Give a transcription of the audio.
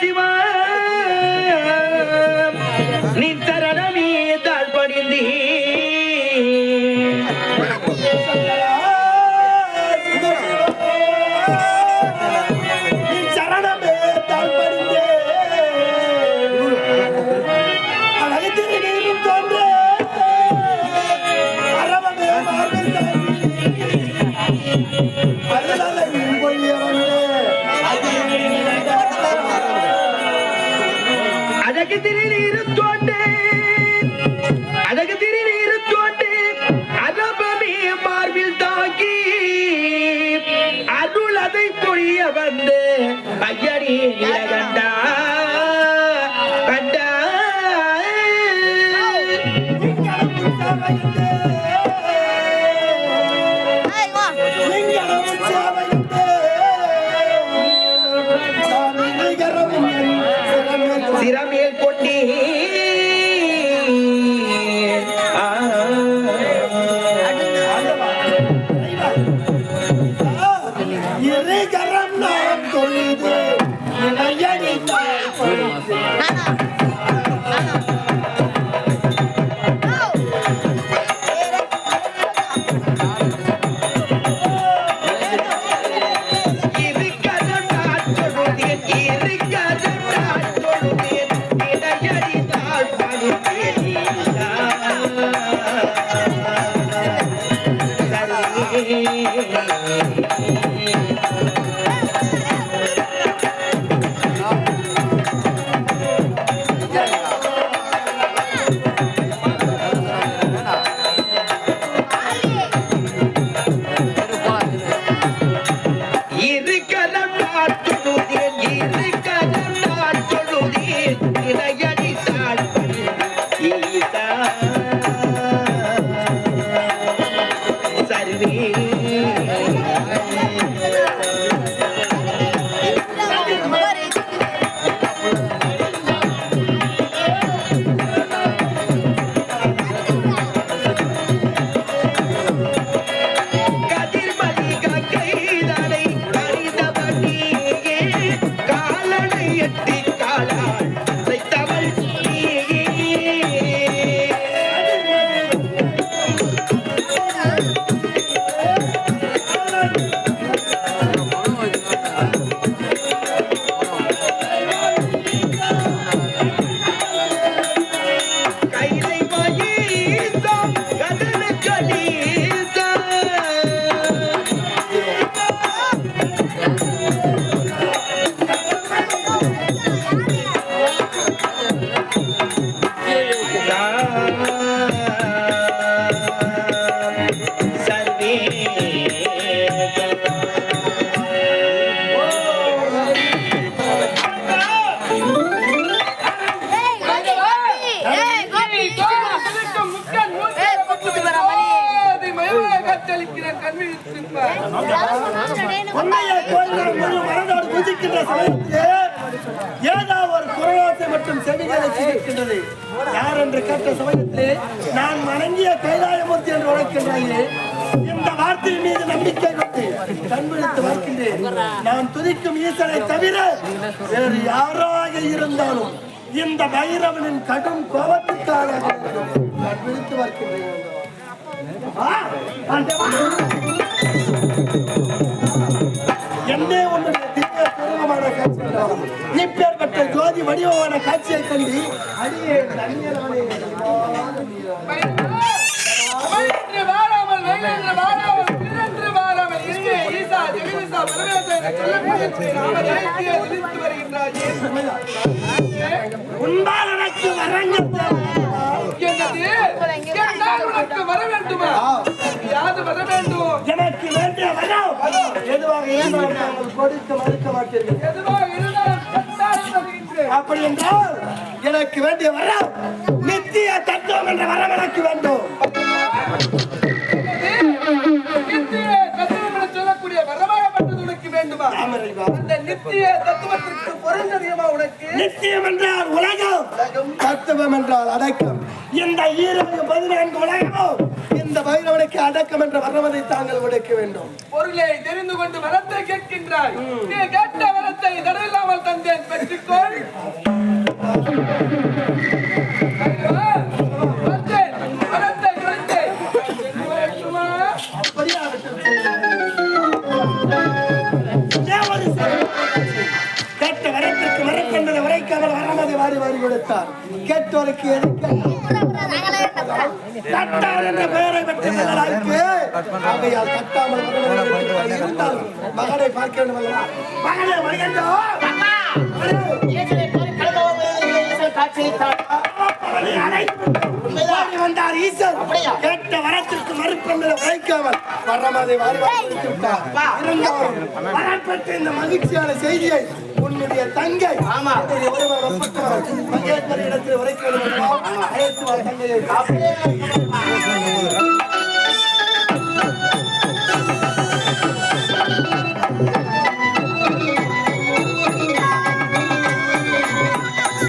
சிவா. நீ தரணமே தாழ்படிந்தே சரணமே தாழ்படிந்தே அழகு திருநீரு தோண்டே அழகு திருநீரு தோண்டே அரபமே மார்பில் தாக்கி அருள் அதை பொழிய வந்து ஐயடி நிலகண்டா இருக்கரம் உண்மையை கோயில்கள் முழு மனதோடு பூஜிக்கின்ற சமயத்திலே ஏதோ ஒரு குரலோசை மற்றும் செவிகளை கேட்கின்றது யார் என்று கேட்ட சமயத்திலே நான் வணங்கிய கைலாயமூர்த்தி என்று உழைக்கின்றாயே இந்த வார்த்தையின் மீது நம்பிக்கை கொண்டு கண்விழித்து வருகின்றேன் நான் துதிக்கும் ஈசனை தவிர வேறு யாராக இருந்தாலும் இந்த பைரவனின் கடும் கோபத்துக்காக கண்விழித்து பார்க்கின்றேன் என்னே ஒன்று திவ்ய காட்சி இப்பேற்பட்ட ஜோதி வடிவமான காட்சியை கண்டு அடியே தன்யனானே கொடுக்க மறுக்க மாட்டீர்கள் அப்படி என்றால் எனக்கு வேண்டிய வரம் நித்திய தத்துவம் என்ற வரம் எனக்கு வேண்டும். நித்தியம் என்றால் உலகம். தத்துவம் என்றால் அடக்கம். இந்த ஈரங்கு பதினான்கு உலகமும் அந்த அடக்கம் என்ற வர்ணவனை தாங்கள் விடுக்க வேண்டும். பொருளை தெரிந்து கொண்டு வரத்தை கேட்கின்றாய். நீ கேட்ட வரத்தை தடையில்லாமல் தந்தேன் பெற்றுக்கொள். வாரி வாரி கொடுத்தார். கேட்டோருக்கு எதுக்கு? தட்டார் என்ற பெயரை பெற்ற மகனாருக்கு ஆகையால் தட்டாமல் மகனை. இருந்தாலும் மகனை பார்க்க வேண்டும் அல்லவா? மகனே அவனை அழைத்து ஓடி வந்தார் ஈசன். கேட்ட வரத்திற்கு மறுப்பென்று உழைக்காமல் வரமாதை வாரி வாரி கொடுத்து விட்டார். இருந்தாலும் வரம் பெற்ற இந்த மகிழ்ச்சியான செய்தியை உன்னுடைய தங்கை என்னுடைய ஒருவர் மகேஸ்வரி இடத்தில் உரைக்க வேண்டும்.